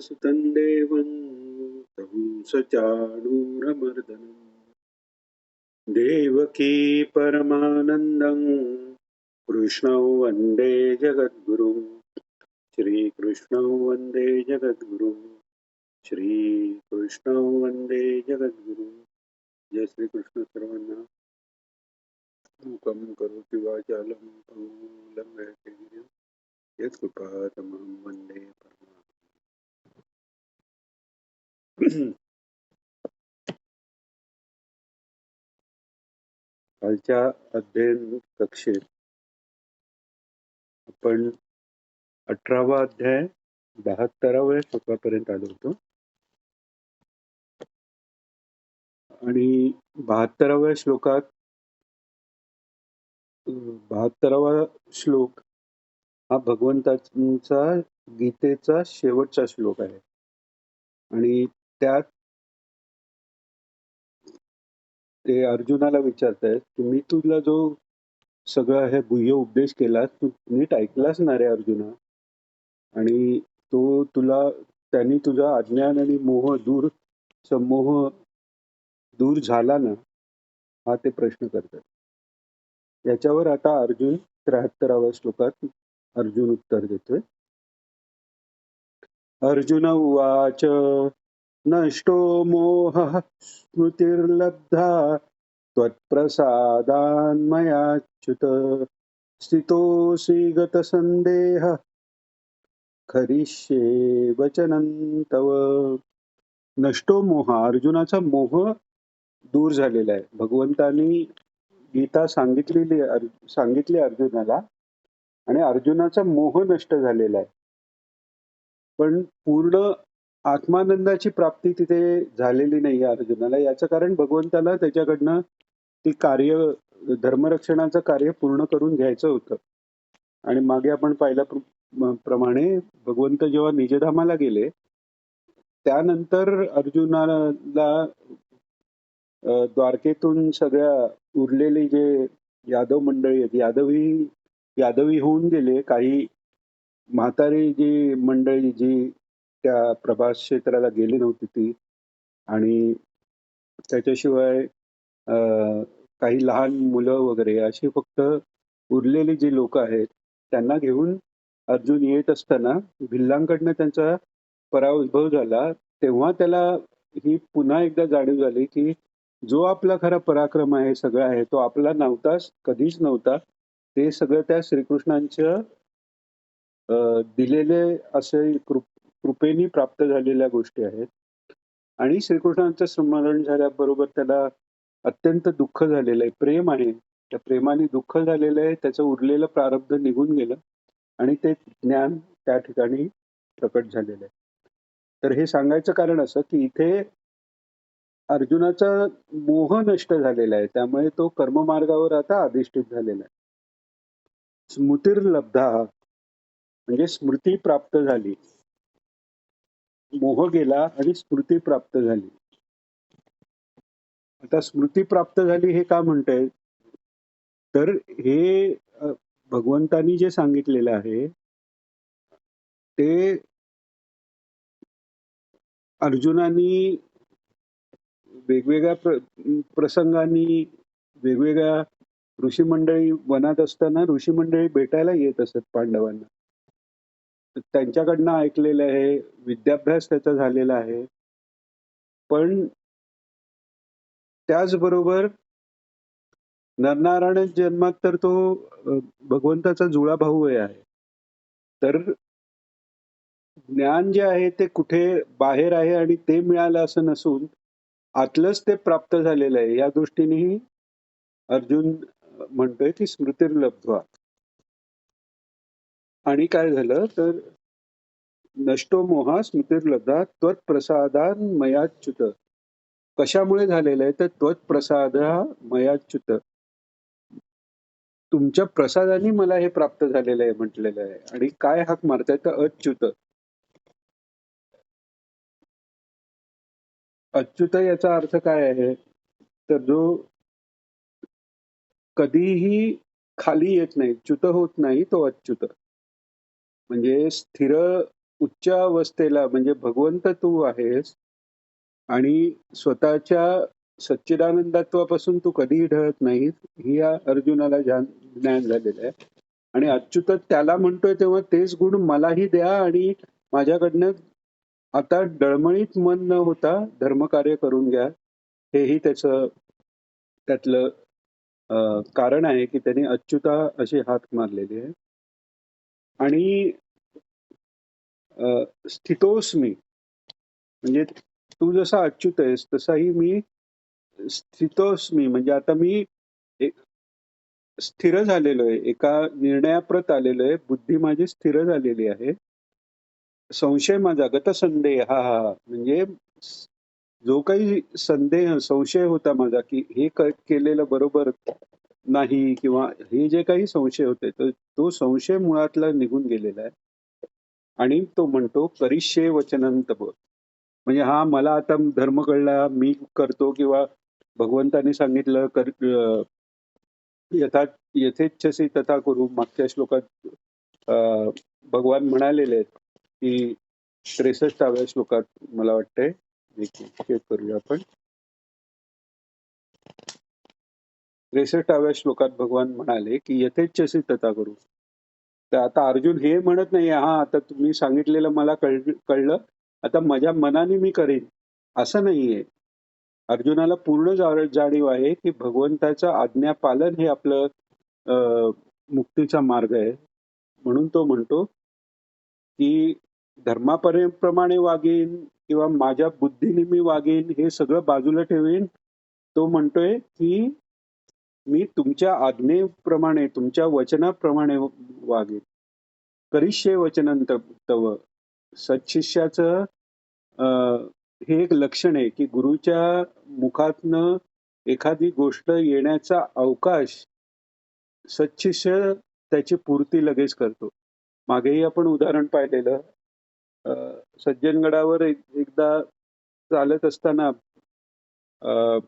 वसुतं देवं देवकी परमानन्दं कृष्णौ वन्दे जगद्गुरुम् श्रीकृष्णौ वन्दे जगद्गुरुम् श्रीकृष्णौ वन्दे जगद्गुरुम् जय श्रीकृष्ण सर्वांना। मूकं करोति वाचालं पङ्गुलं यत्कृपातमहं वन्दे कालच्या अध्ययन कक्षेत आपण अठरावा अध्याय बहात्तराव्या श्लोकापर्यंत आलो होतो. आणि बहात्तराव्या श्लोकात बहात्तरावा श्लोक हा भगवंताचा गीतेचा शेवटचा श्लोक आहे. आणि त्यात ते अर्जुनाला विचारतायत तुम्ही मी तुला जो सगळा हे गुह्य उपदेश केला तू नीट ऐकलास ना रे अर्जुना? आणि तो तुला त्यांनी तुझा अज्ञान आणि मोह दूर समोह दूर झाला ना हा ते प्रश्न करतात. याच्यावर आता अर्जुन त्र्याहत्तराव्या श्लोकात अर्जुन उत्तर देतोय. अर्जुन उवाच नष्टो मोहः स्मृतिर्लब्धा त्वत्प्रसादान्मयाच्युत स्थितोऽसि गतसन्देहः। खरिष्ये वचनं तव नष्टो मोह अर्जुनाचा मोह दूर झालेला आहे. भगवंतानी गीता सांगितलेली अर् सांगितली अर्जुनाला. आणि अर्जुनाचा मोह नष्ट झालेला आहे. पण पूर्ण आत्मानंदाची प्राप्ती तिथे झालेली नाही अर्जुनाला. याचं कारण भगवंताला त्याच्याकडनं ती कार्य धर्मरक्षणाचं कार्य पूर्ण करून घ्यायचं होतं. आणि मागे आपण पाहिल्या प्रमाणे भगवंत जेव्हा निजधामाला गेले त्यानंतर अर्जुनाला द्वारकेतून सगळ्या उरलेली जे यादव मंडळी आहेत यादवी यादवी होऊन गेले. काही म्हातारी जी मंडळी जी त्या प्रभास क्षेत्राला गेली नव्हती ती. आणि त्याच्याशिवाय अ, काही लहान मुलं वगैरे अशी फक्त उरलेली जी लोक आहेत त्यांना घेऊन अर्जुन येत असताना भिल्लांकडनं त्यांचा पराभव झाला. तेव्हा त्याला ही पुन्हा एकदा जाणीव झाली की जो आपला खरा पराक्रम आहे सगळा आहे तो आपला नव्हताच कधीच नव्हता. ते सगळं त्या श्रीकृष्णांच्या दिलेले असे कृप कृपेने प्राप्त झालेल्या गोष्टी आहेत. आणि श्रीकृष्णांचं स्मरण झाल्याबरोबर त्याला अत्यंत दुःख झालेलं आहे. प्रेम आहे. त्या प्रेमाने दुःख झालेलं आहे. त्याचं उरलेलं प्रारब्ध निघून गेलं. आणि ते ज्ञान त्या ठिकाणी प्रकट झालेलं आहे. तर हे सांगायचं कारण असं की इथे अर्जुनाचा मोह नष्ट झालेला आहे. त्यामुळे तो कर्ममार्गावर आता अधिष्ठित झालेला आहे. स्मृतिर्लब्धा म्हणजे स्मृती प्राप्त झाली. मोह गेला आणि स्मृती प्राप्त झाली. आता स्मृती प्राप्त झाली हे का म्हणताय तर हे भगवंतानी जे सांगितलेलं आहे ते अर्जुनानी वेगवेगळ्या प्र, प्रसंगांनी वेगवेगळ्या ऋषी मंडळी वनात असताना ऋषी मंडळी भेटायला येत असत पांडवांना. त्यांच्याकडनं ऐकलेलं आहे विद्याभ्यास त्याचा झालेला आहे. पण त्याचबरोबर नरनारायण जन्मात तर तो भगवंताचा जुळा भाऊ आहे. तर ज्ञान जे आहे ते कुठे बाहेर आहे आणि ते मिळालं असं नसून आतलंच ते प्राप्त झालेलं आहे. या दृष्टीनेही अर्जुन म्हणतोय की स्मृतिर्लब्ध्वा. आणि काय झालं तर नष्टो मोहा स्मृतिर्लब्धा त्वत्प्रसादान मयाच्युत कशामुळे झालेलं आहे? तर त्वत्प्रसादा मयाच्युत. तुमच्या प्रसादाने मला हे प्राप्त झालेलं आहे म्हटलेलं आहे. आणि काय हाक मारताय? तर अच्युत. अच्युत याचा अर्थ काय आहे? तर जो कधीही खाली येत नाही च्युत होत नाही तो अच्युत. म्हणजे स्थिर उच्च अवस्थेला म्हणजे भगवंत तू आहेस आणि स्वतःच्या सच्चिदानंदत्वापासून तू कधीही ढळत नाहीस ही या अर्जुनाला ज्ञान झालेलं आहे. आणि अच्युत त्याला म्हणतोय तेव्हा तेच गुण मलाही द्या आणि माझ्याकडनं आता डळमळीत मन न होता धर्मकार्य करून घ्या. हेही त्याचं त्यातलं कारण आहे की त्याने अच्युता अशी हाक मारलेली आहे. आणि अं, स्थितोस्मी. म्हणजे तू जसा अच्युत आहेस तसाही मी स्थितोस्मी. म्हणजे आता मी एक स्थिर झालेलो आहे. एका निर्णयाप्रत आलेलो आहे. बुद्धी माझी स्थिर झालेली आहे. संशय माझा गतसंदेह. हा हा हा. म्हणजे जो काही संदेह संशय होता माझा की हे केलेलं बरोबर नाही किंवा हे जे काही संशय होते तर तो संशय मुळातला निघून गेलेला आहे. आणि तो म्हणतो करिष्ये वचनंत म्हणजे हा मला आता धर्म कळला मी करतो किंवा भगवंतानी सांगितलं कर यथा यथेच्छसी तथा करू. मागच्या श्लोकात भगवान म्हणालेले आहेत की त्रेसष्टाव्या श्लोकात मला वाटतंय चेक करूया आपण. त्रेसष्टाव्या श्लोकात भगवान म्हणाले की यथेच्छसी तथा करू तर आता अर्जुन हे म्हणत नाही हा आता तुम्ही सांगितलेलं मला कळ कळलं. आता माझ्या मनाने मी करेन. असं नाहीये. अर्जुनाला पूर्ण जाणीव आहे की भगवंताचं आज्ञापालन हे आपलं मुक्तीचा मार्ग आहे. म्हणून तो म्हणतो की धर्मापरेप्रमाणे वागेन किंवा माझ्या बुद्धीने मी वागेन हे सगळं बाजूला ठेवेन. तो म्हणतोय की मी तुमच्या आज्ञेप्रमाणे तुमच्या वचनाप्रमाणे वागेन. करिष्ये वचन तव सत्शिष्याचं अं, हे एक लक्षण आहे की गुरुच्या मुखातनं एखादी गोष्ट येण्याचा अवकाश सत्शिष्य त्याची पूर्ती लगेच करतो. मागेही आपण उदाहरण पाहिलेलं. अं, सज्जनगडावर एक, एकदा चालत असताना अं,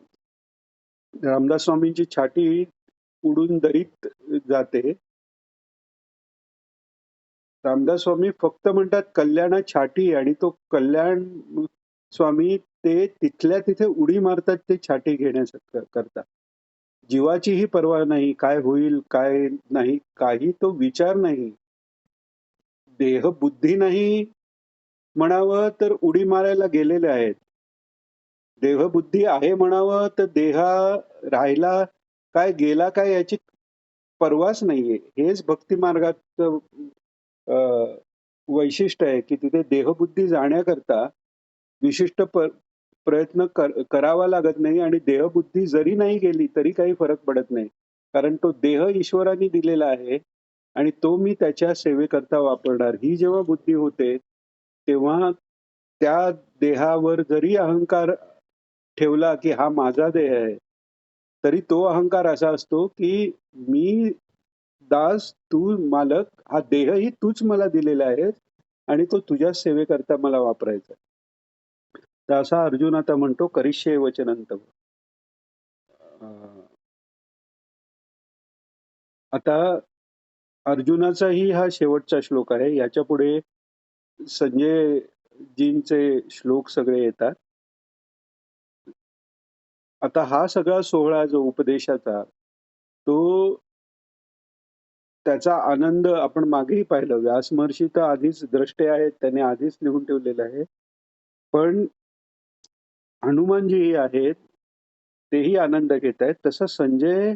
रामदास स्वामींची छाटी उडून दरीत जाते. रामदास स्वामी फक्त म्हणतात कल्याणा छाटी आणि तो कल्याण स्वामी ते तिथल्या तिथे उडी मारतात ते छाटी घेण्यासाठी करता जीवाचीही पर्वा नाही काय होईल काय नाही काही तो विचार नाही. देह बुद्धी नाही म्हणावं तर उडी मारायला गेलेले आहेत. देहबुद्धी आहे म्हणावं तर देहा राहिला काय गेला काय याची परवाच नाहीये. हेच भक्ती मार्गाचं अं, वैशिष्ट्य आहे की तिथे देहबुद्धी जाण्याकरता विशिष्ट प्रयत्न कर- करावा लागत नाही आणि देहबुद्धी जरी नाही गेली तरी काही फरक पडत नाही. कारण तो देह ईश्वराने दिलेला आहे आणि तो मी त्याच्या सेवेकरता वापरणार. ही जेव्हा बुद्धी होते तेव्हा त्या देहावर जरी अहंकार ठेवला की हा माझा देह आहे तरी तो अहंकार असा असतो की मी दास तू मालक हा देहही तूच मला दिलेला आहे आणि तो तुझ्या सेवेकरता मला वापरायचा तर असा अर्जुन आता म्हणतो करिष्य वचनंत आता अर्जुनाचाही हा शेवटचा श्लोक आहे. याच्यापुढे संजय जींचे श्लोक सगळे येतात. आता हा सगळा सोहळा जो उपदेशाचा तो त्याचा आनंद आपण मागेही पाहिलं. व्यास महर्षी तर आधीच द्रष्टे आहेत त्याने आधीच लिहून ठेवलेलं आहे. पण हनुमानजीही आहेत तेही आनंद घेत आहेत. तसं संजय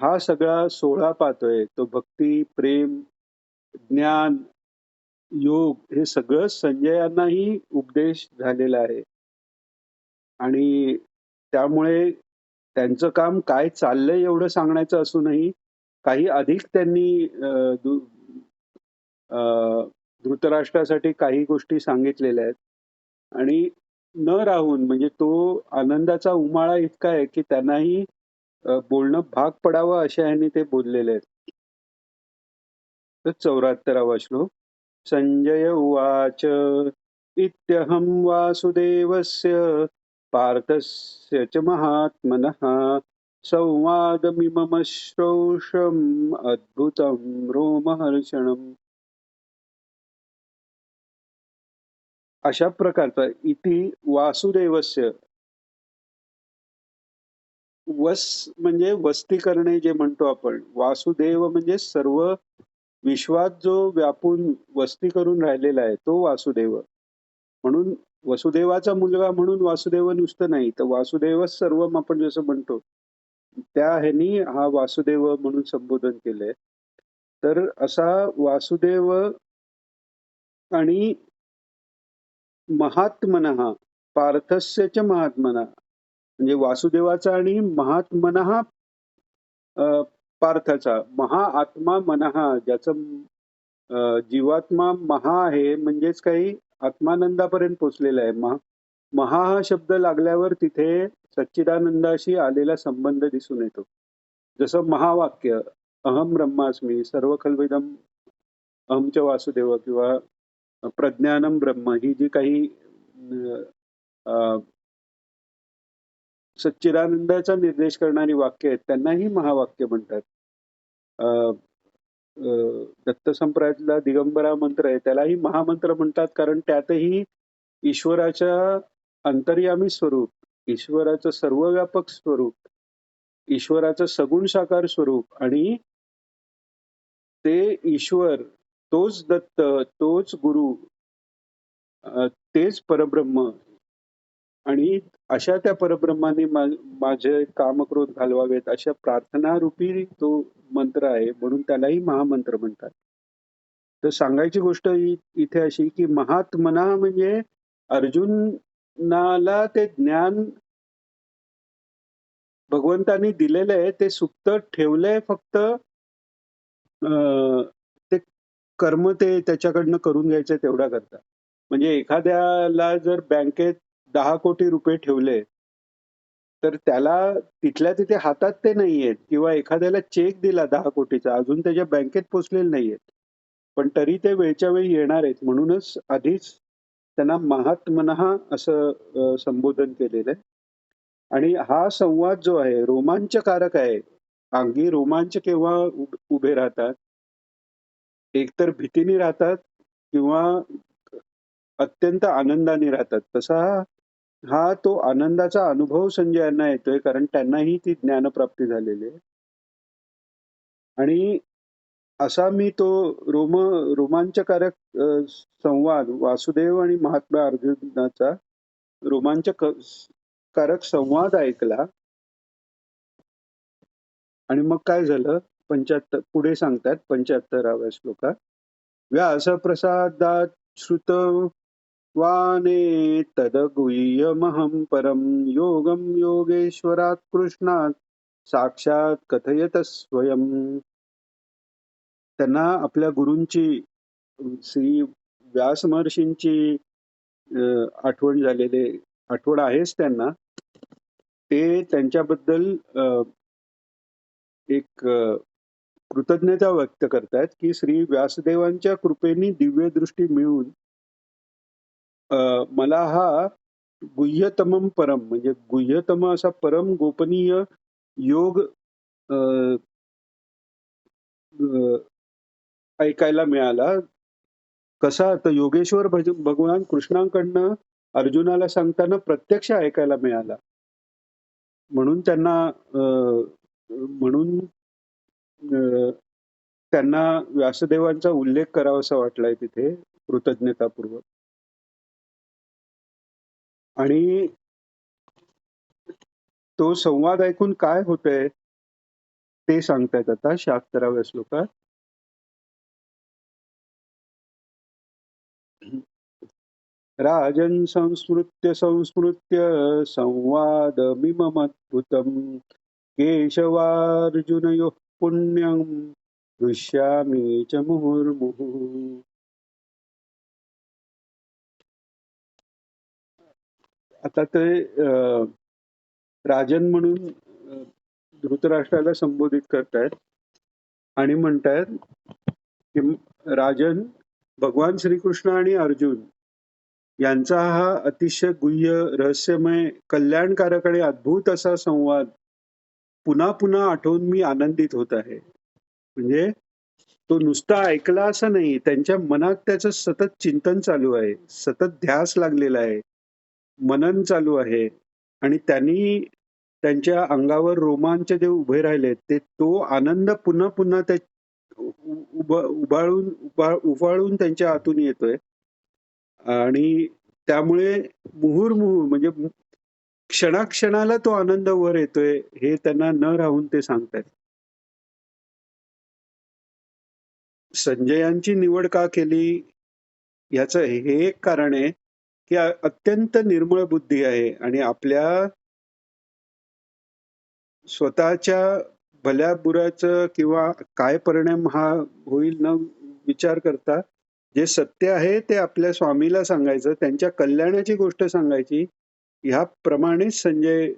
हा सगळा सोहळा पाहतोय. तो भक्ती प्रेम ज्ञान योग हे सगळं संजयांनाही उपदेश झालेला आहे. आणि त्यामुळे त्यांचं काम काय चाललंय एवढं सांगण्याचं असूनही काही अधिक त्यांनी अं, धृतराष्ट्रासाठी काही गोष्टी सांगितलेल्या आहेत. आणि न राहून म्हणजे तो आनंदाचा उमाळा इतका आहे की त्यांनाही बोलणं भाग पडावं अशा ह्यांनी ते बोललेले आहेत. तर चौऱ्याहत्तरावा श्लोक. संजय उवाच इत्यहं वासुदेवस्य पार्थस्य च महात्मनः। संवादमिमम श्रौषम् अद्भुतं रोमहर्षणम्। अशा प्रकारचा इति वासुदेवस्य वस म्हणजे वस्ती करणे जे म्हणतो आपण वासुदेव म्हणजे सर्व विश्वात जो व्यापून वस्ती करून राहिलेला आहे तो वासुदेव. म्हणून वसुदेवाचा मुलगा म्हणून वासुदेव नुसतं नाही तर वासुदेव सर्व आपण जसं म्हणतो त्या ह्यानी हा वासुदेव म्हणून संबोधन केलंय. तर असा वासुदेव आणि महात्मन पार्थस्य च महात्मना म्हणजे वासुदेवाचा आणि महात्मना पार्थाचा महा आत्मा मनहा ज्याचं जीवात्मा महा आहे म्हणजेच काही आत्मानंदापर्यंत पोचलेला आहे. महा महा हा शब्द लागल्यावर तिथे सच्चिदानंदाशी आलेला संबंध दिसून येतो. जसं महावाक्य अहम ब्रह्मास्मी सर्व खलविदम अहमच वासुदेव किंवा प्रज्ञानम ब्रह्म ही जी काही अं, सच्चिदानंदाचा निर्देश करणारी वाक्य आहेत त्यांनाही महावाक्य म्हणतात. अं, दत्त संप्रदायातला दिगंबरा मंत्र आहे त्यालाही महामंत्र म्हणतात. कारण त्यातही ईश्वराच्या अंतर्यामी स्वरूप ईश्वराचं सर्वव्यापक स्वरूप ईश्वराचं सगुण साकार स्वरूप आणि ते ईश्वर तोच दत्त तोच गुरु तेच परब्रह्म आणि अशा त्या परब्रह्माने माझे कामक्रोध घालवावेत अशा प्रार्थना रूपी तो मंत्र आहे म्हणून त्यालाही महामंत्र म्हणतात. तर सांगायची गोष्ट इथे अशी की महात्मना म्हणजे अर्जुनाला ते ज्ञान भगवंतानी दिलेलं आहे ते सुप्त ठेवलंय फक्त अं, ते कर्म ते त्याच्याकडनं करून घ्यायचं तेवढा करता म्हणजे एखाद्याला जर बँकेत दहा कोटी रुपये ठेवले तर त्याला तिथल्या तिथे हातात ते नाहीयेत किंवा एखाद्याला चेक दिला दहा कोटीचा अजून त्याच्या बँकेत पोचलेले नाहीयेत. पण तरी ते वेळच्या वेळी येणार आहेत. म्हणूनच आधीच त्यांना महात्मनहा असं संबोधन केलेलं आहे. आणि हा संवाद जो आहे रोमांचकारक आहे. अंगी रोमांच केव्हा उभे राहतात? एकतर भीतीने राहतात किंवा अत्यंत आनंदाने राहतात. तसा हा तो आनंदाचा अनुभव संजयांना येतोय कारण त्यांनाही ती ज्ञानप्राप्ती झालेली आहे. आणि असा मी तो रोम रोमांचकारक संवाद वासुदेव आणि महात्मा अर्जुनाचा रोमांचक कारक संवाद ऐकला. आणि मग काय झालं? पंच्याहत्तर पुढे सांगतात पंच्याहत्तराव्या श्लोकात. व्यासप्रसादात श्रुत वाने तदगुह्यमहं परम योगम योगेश्वरात कृष्णात साक्षात कथयत स्वयं। त्यांना आपल्या गुरूंची श्री व्यास महर्षींची आठवण झालेले आठवण आहेच त्यांना. ते त्यांच्याबद्दल एक कृतज्ञता व्यक्त करतायत की श्री व्यासदेवांच्या कृपेने दिव्य दृष्टी मिळून अ, मला हा गुह्यतमम परम म्हणजे गुह्यतम असा परम गोपनीय योग अ, अ, ऐकायला मिळाला. कसा तर योगेश्वर भज भगवान कृष्णांकडनं अर्जुनाला सांगताना प्रत्यक्ष ऐकायला मिळाला. म्हणून त्यांना अ, म्हणून अ, त्यांना व्यासदेवांचा उल्लेख करावासा वाटलाय तिथे कृतज्ञतापूर्वक. आणि तो संवाद ऐकून काय होतंय ते सांगतायत आता शहात्तराव्या श्लोकात. राजन् संस्मृत्य संस्मृत्य संवादमिममद्भुतम्। केशवार्जुनयोः पुण्यम् हृष्यामि च मुहुर्मुहुः। आता ते राजन म्हणून धृतराष्ट्राला संबोधित करतायत आणि म्हणतायत की राजन भगवान श्रीकृष्ण आणि अर्जुन यांचा हा अतिशय गुह्य रहस्यमय कल्याणकारक आणि अद्भुत असा संवाद पुन्हा पुन्हा आठवून मी आनंदित होत आहे. म्हणजे तो नुसता ऐकला असं नाही त्यांच्या मनात त्याचं सतत चिंतन चालू आहे सतत ध्यास लागलेला आहे. मनन चालू आहे. आणि त्यांनी त्यांच्या अंगावर रोमांच जे उभे राहिले ते तो आनंद पुन्हा पुन्हा त्या उभाळून उफाळून त्यांच्या आतून येतोय. आणि त्यामुळे मुहुर्मुहू म्हणजे क्षणाक्षणाला तो आनंद वर येतोय हे त्यांना न राहून ते सांगतायत. संजयांची निवड का केली? याचं हे एक कारण आहे. ही अत्यंत निर्मळ बुद्धी आहे आणि आपल्या स्वतःच्या भल्या बुराचं किंवा काय परिणाम हा होईल न विचार करता जे सत्य आहे ते आपल्या स्वामीला सांगायचं त्यांच्या कल्याणाची गोष्ट सांगायची ह्याप्रमाणेच संजय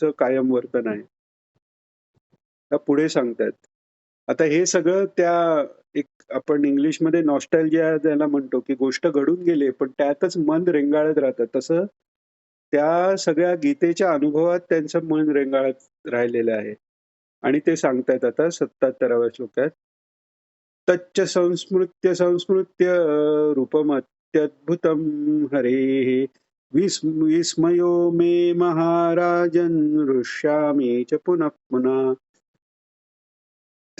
च कायम वर्तन आहे. पुढे सांगतात. आता हे सगळं त्या एक आपण इंग्लिशमध्ये नॉस्टॅल्जिया ज्याला म्हणतो की गोष्ट घडून गेली पण त्यातच मन रेंगाळत राहतं. तसं त्या सगळ्या गीतेच्या अनुभवात त्यांचं मन रेंगाळत राहिलेलं आहे. आणि ते सांगतायत आता सत्तात्तराव्या श्लोकात. तच्च संस्मृत्य संस्मृत्य रूपमत्यद्भुतम हरे. विस्मयो मे महाराजन हृष्यामी च पुनः पुन्हा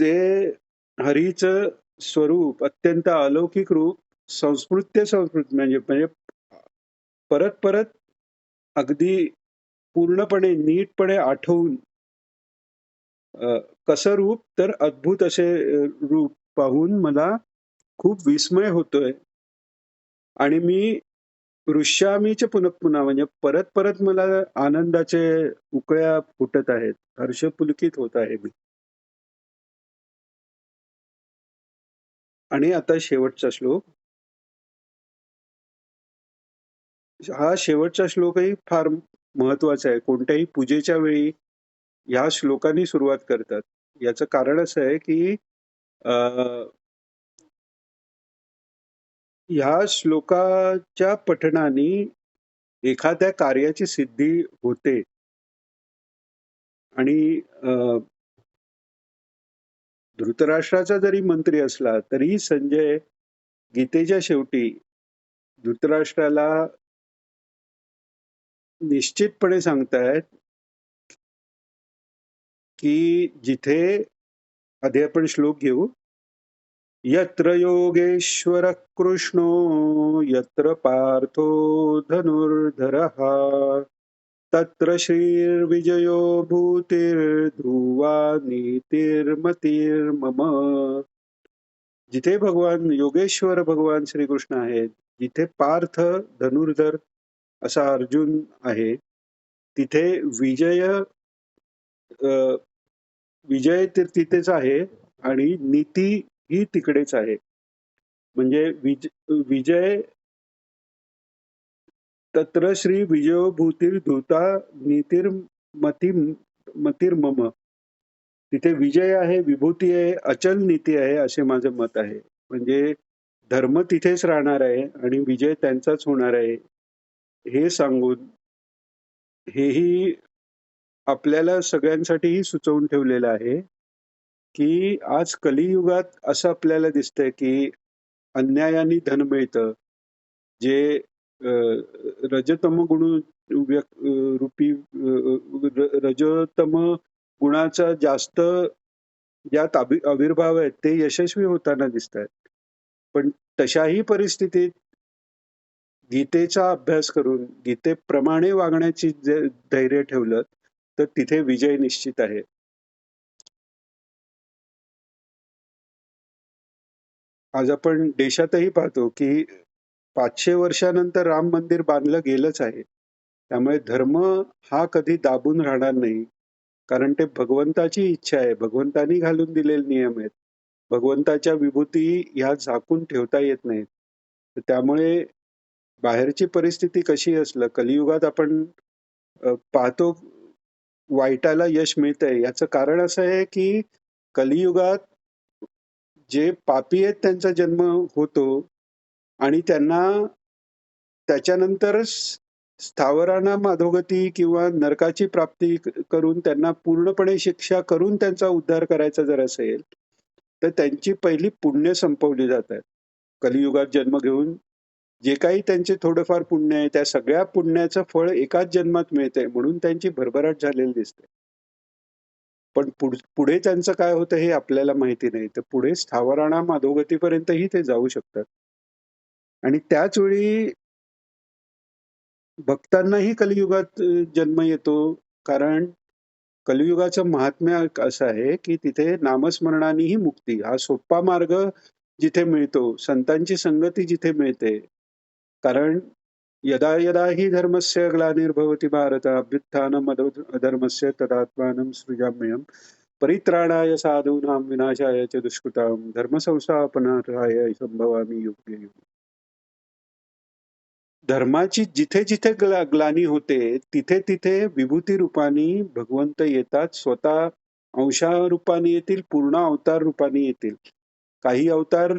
ते हरीचं स्वरूप अत्यंत अलौकिक रूप संस्कृत्य संस्कृत म्हणजे म्हणजे परत परत अगदी पूर्णपणे नीटपणे आठवून कसं रूप तर अद्भुत असे रूप पाहून मला खूप विस्मय होतोय. आणि मी ऋष्यामीचे पुनः पुन्हा म्हणजे परत परत मला आनंदाचे उकळ्या फुटत आहेत हर्षपुलकित होत आहे मी. आणि आता शेवटचा श्लोक. हा शेवटचा श्लोकही फार महत्त्वाचा आहे. कोणत्याही पूजेच्या वेळी ह्या श्लोकांनी सुरुवात करतात. याचं कारण असं आहे की अ, ह्या श्लोकाच्या पठणाने एखाद्या कार्याची सिद्धी होते. आणि धृतराष्ट्राचा जरी मंत्री असला तरी संजय गीतेच्या शेवटी धृतराष्ट्राला निश्चितपणे सांगतायत की जिथे आधी आपण श्लोक घेऊ यत्र योगेश्वर कृष्णो यत्र पार्थो धनुर्धर। तत्र श्रीर्विजयो भूतिर्ध्रुवा नीतिर्मतिर्मम जिथे भगवान योगेश्वर भगवान श्रीकृष्ण आहेत जिथे पार्थ धनुर्धर असा अर्जुन आहे तिथे विजय विजय तिथेच आहे आणि नीती ही तिकडेच आहे. म्हणजे विज विजय तत्र श्री विजयो धुता नीतीर मती मतीर्मम तिथे विजय आहे विभूती आहे अचल नीती आहे असे माझं मत आहे. म्हणजे धर्म तिथेच राहणार आहे आणि विजय त्यांचाच होणार आहे. हे सांगून हेही आपल्याला सगळ्यांसाठीही सुचवून ठेवलेलं आहे की आज कलियुगात असं आपल्याला दिसतंय की अन्यायाने धन मिळतं. जे रजतम गुण रूपी रजतम गुणाचा जास्त ज्यात अभि- आविर्भाव आहेत ते यशस्वी होताना दिसत आहेत पण तशाही परिस्थितीत गीतेचा अभ्यास करून गीतेप्रमाणे वागण्याची जे धैर्य ठेवलं तर तिथे विजय निश्चित आहे. आज आपण देशातही पाहतो की पाचशे वर्षानंतर राम मंदिर बांधलं गेलंच आहे. त्यामुळे धर्म हा कधी दाबून राहणार नाही. कारण ते भगवंताची इच्छा आहे. भगवंतानी घालून दिलेले नियम आहेत. भगवंताच्या विभूती ह्या झाकून ठेवता येत नाहीत. तर त्यामुळे बाहेरची परिस्थिती कशी असलं कलियुगात आपण अ, पाहतो वाईटाला यश मिळतंय. याचं कारण असं आहे की कलियुगात जे पापी आहेत त्यांचा जन्म होतो आणि त्यांना त्याच्यानंतरच स्थावरांना माधोगती किंवा नरकाची प्राप्ती करून त्यांना पूर्णपणे शिक्षा करून त्यांचा उद्धार करायचा जर असेल तर त्यांची पहिली पुण्य संपवली जात आहेत कलियुगात जन्म घेऊन जे काही त्यांचे थोडंफार पुण्य आहे त्या सगळ्या पुण्याचं फळ एकाच जन्मात मिळते म्हणून त्यांची भरभराट झालेली दिसते. पण पुढे त्यांचं काय होतं हे आपल्याला माहिती नाही. तर पुढे स्थावराणा माधोगतीपर्यंतही ते जाऊ शकतात. आणि त्याच वेळी भक्तांनाही कलियुगात अ, जन्म येतो. कारण कलियुगाचं महात्म्य असं आहे की तिथे नामस्मरणानेही मुक्ती हा सोपा मार्ग जिथे मिळतो संतांची संगती जिथे मिळते. कारण यदा यदा हि धर्मस्य ग्लानिर्भवति भारत अभ्युत्थानम अधो- अधर्मस्य तदात्मानं सृजाम्यहं परित्राणाय साधूनां विनाशाय च दुष्कृतां धर्मसंस्थापनार्थाय संभवामी योग्य युगे धर्माची जिथे जिथे ग्ला- ग्लानी होते तिथे तिथे विभूती रूपाने भगवंत येतात स्वतः अंशारूपाने येतील पूर्ण अवतार रूपाने येतील. काही अवतार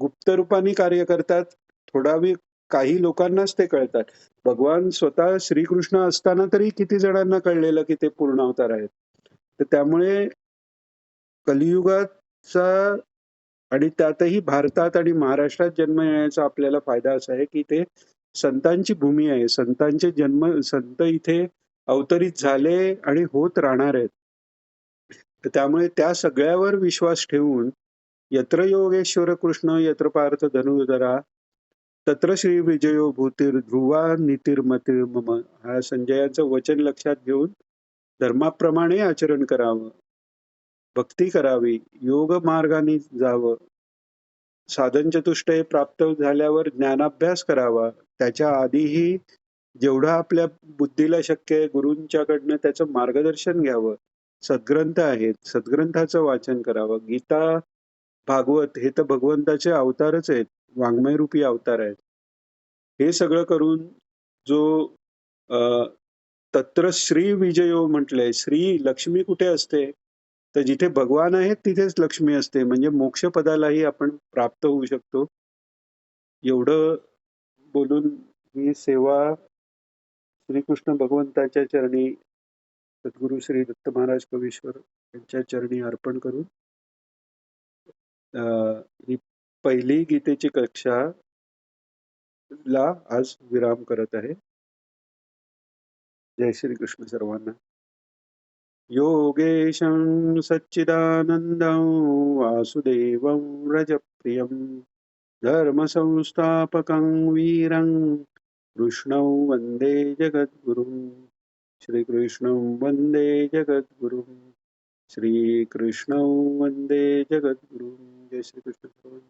गुप्त रूपाने कार्य करतात थोडा वेळ काही लोकांनाच ते कळतात. भगवान स्वतः श्रीकृष्ण असताना तरी किती जणांना कळलेलं की ते पूर्ण अवतार आहेत. तर त्यामुळे कलियुगाचा आणि त्यातही भारतात आणि महाराष्ट्रात जन्म येण्याचा आपल्याला फायदा असा आहे की ते संतांची भूमी आहे. संतांचे जन्म संत इथे अवतरित झाले आणि होत राहणार आहेत. तर त्यामुळे त्या सगळ्यावर विश्वास ठेवून यत्र योगेश्वर कृष्ण यत्र पार्थ धनुधरा तत्र श्री विजयो भूतीर ध्रुवा नीतिर्मतीर मम. हा संजयाचं वचन लक्षात घेऊन धर्माप्रमाणे आचरण करावं. भक्ती करावी. योग मार्गाने जावं. साधन चतुष्टय प्राप्त झाल्यावर ज्ञानाभ्यास करावा. त्याच्या आधीही जेवढा आपल्या बुद्धीला शक्य आहे गुरूंच्याकडनं त्याचं मार्गदर्शन घ्यावं. सद्ग्रंथ आहेत. सद्ग्रंथाचं वाचन करावं. गीता भागवत हे तर भगवंताचे अवतारच आहेत. वाङ्मयरूपी अवतार आहेत. हे सगळं करून जो तत्र श्री विजयो म्हटलंय श्री लक्ष्मी कुठे असते? तर जिथे भगवान आहेत तिथेच लक्ष्मी असते. म्हणजे मोक्ष पदालाही आपण प्राप्त होऊ शकतो. एवढं बोलून ही सेवा श्रीकृष्ण भगवंताच्या चरणी सद्गुरु श्री दत्त महाराज कवीश्वर यांच्या चरणी अर्पण करून ही पहिली गीतेची कक्षा ला आज विराम करत आहे. जय श्री कृष्ण सर्वांना. योगेशं सच्चिदानन्दं वासुदेवं रजप्रियम् धर्मसंस्थापकं वीरं। कृष्णौ वन्दे जगद्गुरुं। श्रीकृष्णं वन्दे जगद्गुरुं। श्रीकृष्णौ वन्दे जगद्गुरुं। जय श्रीकृष्ण।